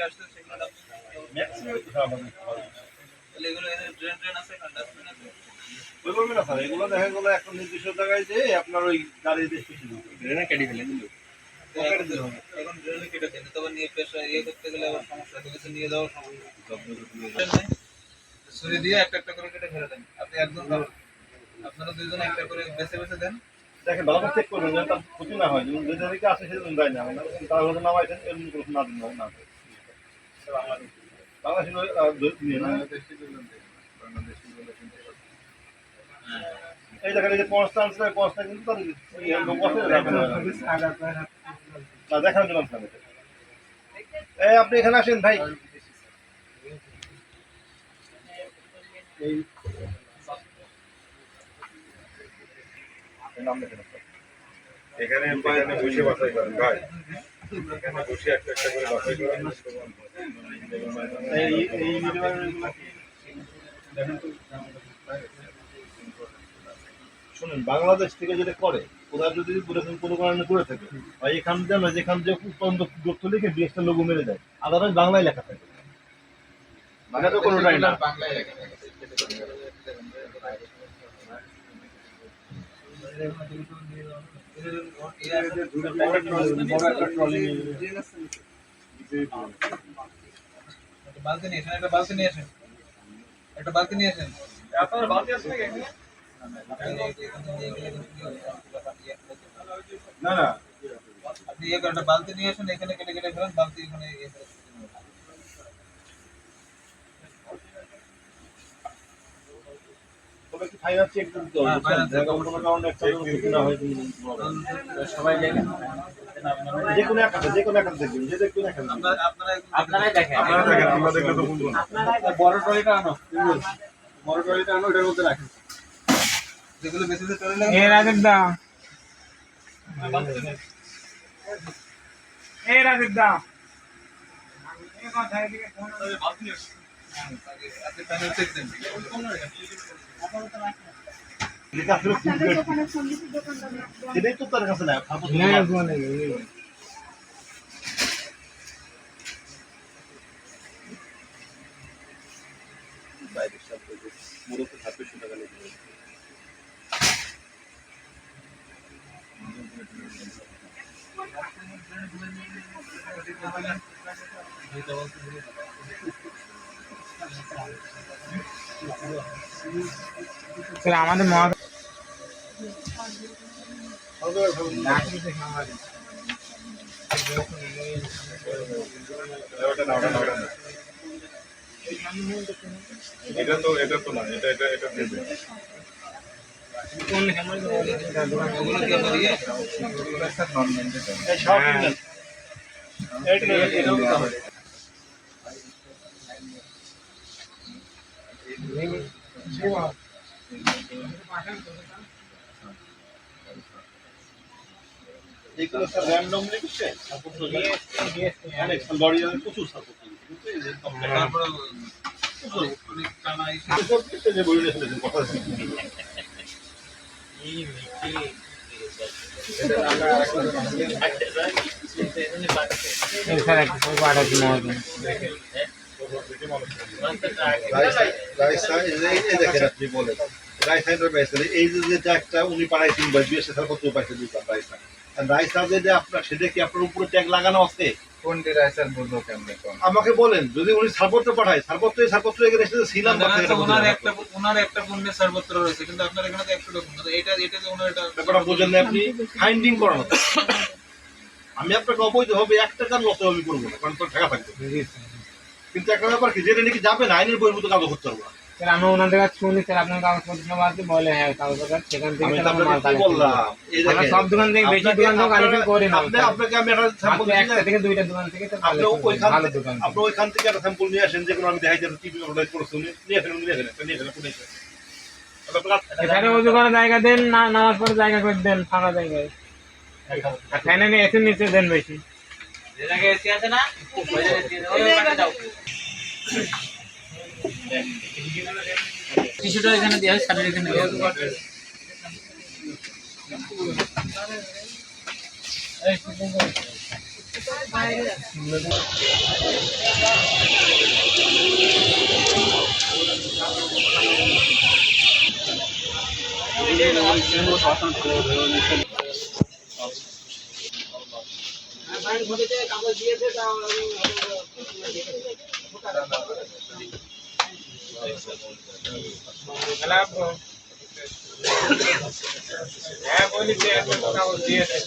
বেশি আসছে সেগুলো ম্যাক্সিমাম তো খারাপ হবে। তাহলে এগুলো ড্রেন ড্রেন আছে ডাস্টবিন আছে। ওইভাবে না স্যার, এগুলো দেখা গেলো একটা নির্দিষ্ট জায়গায় যে আপনার ওই গাড়ি দিয়ে ড্রেনে কেটে ফেলে দিল এখন এখন ড্রেনে কেটে দিন তবে নিয়ে পেশ ইয়ে করতে গেলে আবার সমস্যা ঠিক নিয়ে যাওয়ার সমস্যা ছুরি দিয়ে একটা একটা করে কেটে ফেলে দেন। আপনি একজন ধরুন। আপনারা দুইজন একটা করে বেছে বেছে দেন। দেখেন ভালো করে চেক করবেন যেন তার ক্ষতি না হয়। যেমন যে দিকে আসে সেদিন দেয় না। মানে তারা হয়তো নামাইছেন এমনি করে না দিন না। এই দেখেন এই যে কনস্টান্স কনস্টান্স কিন্তু তার আছে, না। এই আপনি এখানে আসেন ভাই এখানে বসে বাছাই করেন ভাই এখানে বসে একটা একটা করে বাছাই করেন এই এই মিনিমাম এগুলো কি? শুনুন বাংলাদেশ থেকে যেটা করে ওরা যদি কোনো কারণে করে থাকে বা এখান দিয়ে না যেখান যে উৎপন্ন দূরত্ব লিখে বিএসটা লোগো মেরে দেয় আদারওয়াইজ বাংলায় লেখা থাকে। মানে তো কোনোটাই না। বাংলায় লেখা থাকে। বালতি নিয়ে আসেন একটা বালতি নিয়ে আসেন। একটা বালতি নিয়ে আসেন। আপনার বাতি আছে নাকি? এখানে? না না। আপনি ইয়ে একটা বালতি নিয়ে আসেন এখানে কেটে কেটে ফেলেন বালতি এখানে ইয়ে হ্যাঁ, হয় তুমি সবাই দেখেন যে কোনো একটা যে কোনো একটা দেখবেন যে দেখবেন একটা আপনারা আপনারা দেখেন। আপনারা দেখেন। আমরা দেখলে তো বুঝব না। বড় ট্রলিটা আনো বড় ট্রলিটা আনো এটার মধ্যে রাখেন। যেগুলো বেশি চলে লাগে এ রাজের দা এ রাজের দা দোকানটা সেটাই তো তার কাছে মূলত ছাব্বিশশো টাকা লেগে স্যার আমাদের মহা এটা তো এটা তো না এটা এটা এটা দেবে ওগুলো কি আপনার ইয়ে এই সব কিনলেন। এইটা নেবেন, এটাও দিতে হবে। এইগুলো স্যার randomly দিচ্ছে? ছাড়পত্র দিয়ে? অনেক লরি প্রচুর দিচ্ছে। কিন্তু এই যে complaint- তারপরে প্রচুর অনেক টানা ইস্যু এসব দিচ্ছে যে বই লিখে রাইসা- যে- আপনি বলেন। রাইসাইনের বাইসাইড, এই যে যেটা একটা উনি পাঠাইছেন বা বিএসএ ছাড়পত্র পাইছে দুইটা রাইসা। আর রাইসা যেটা আপনার সেটা কি আপনার উপরে ট্যাগ লাগানো আছে কোনটি রাইসার বলব কেমনে আমাকে বলেন যদি উনি ছাড়পত্র পাঠায় ছাড়পত্র এই ছাড়পত্র এখানে এসে ছিলাম বা না, সেটা না, বুঝে ওনার একটা ওনার একটা পণ্যের সর্বত্র রয়েছে কিন্তু আপনার এখানে তো একশো রকম এটা এটা যে ওনার এটা ব্যাপারটা বোঝেন না আপনি ফাইন্ডিং করানো আমি আপনাকে অবৈধ হবে এক টাকার লত আমি করব না কারণ তোর টাকা থাকবে কিন্তু একটা ব্যাপার কি যেটা নাকি যাবে না আইনের বহির্ভূত কাজ করতে পারব না ওনাদের কাছে শুনি স্যার আপনার কাগজপত্র সব আছে বলে হ্যাঁ কাগজপত্র সেখান থেকে আমরা সব দোকান থেকে বেশি আপনাকে- দোকান থেকে কালেক্ট করি না আপনাকে আমি একটা স্যাম্পল একটা থেকে দুইটা দোকান থেকে আপনি ওইখান ভালো থেকে দোকান আপনি ওইখান থেকে একটা স্যাম্পল নিয়ে আসেন যে আমি দেখাই যাব টিভি অর্ডার করছি নিয়ে আসেন নিয়ে আসেন নিয়ে আসেন আপনি নিয়ে আসেন। তাহলে আপনার- এখানে উজু করার জায়গা দেন না নামাজ পড়ার জায়গা করে দেন ফাঁকা জায়গায়। আর ফ্যানে নিয়ে এসে নিচে দেন বেশি। এসি আছে না? কিছুটা এখানে দেওয়া হয় শাড়ির এখানে দেওয়া কাগজ দিয়েছে তা হ্যাঁ বলি যে এত টাকা দিয়েছে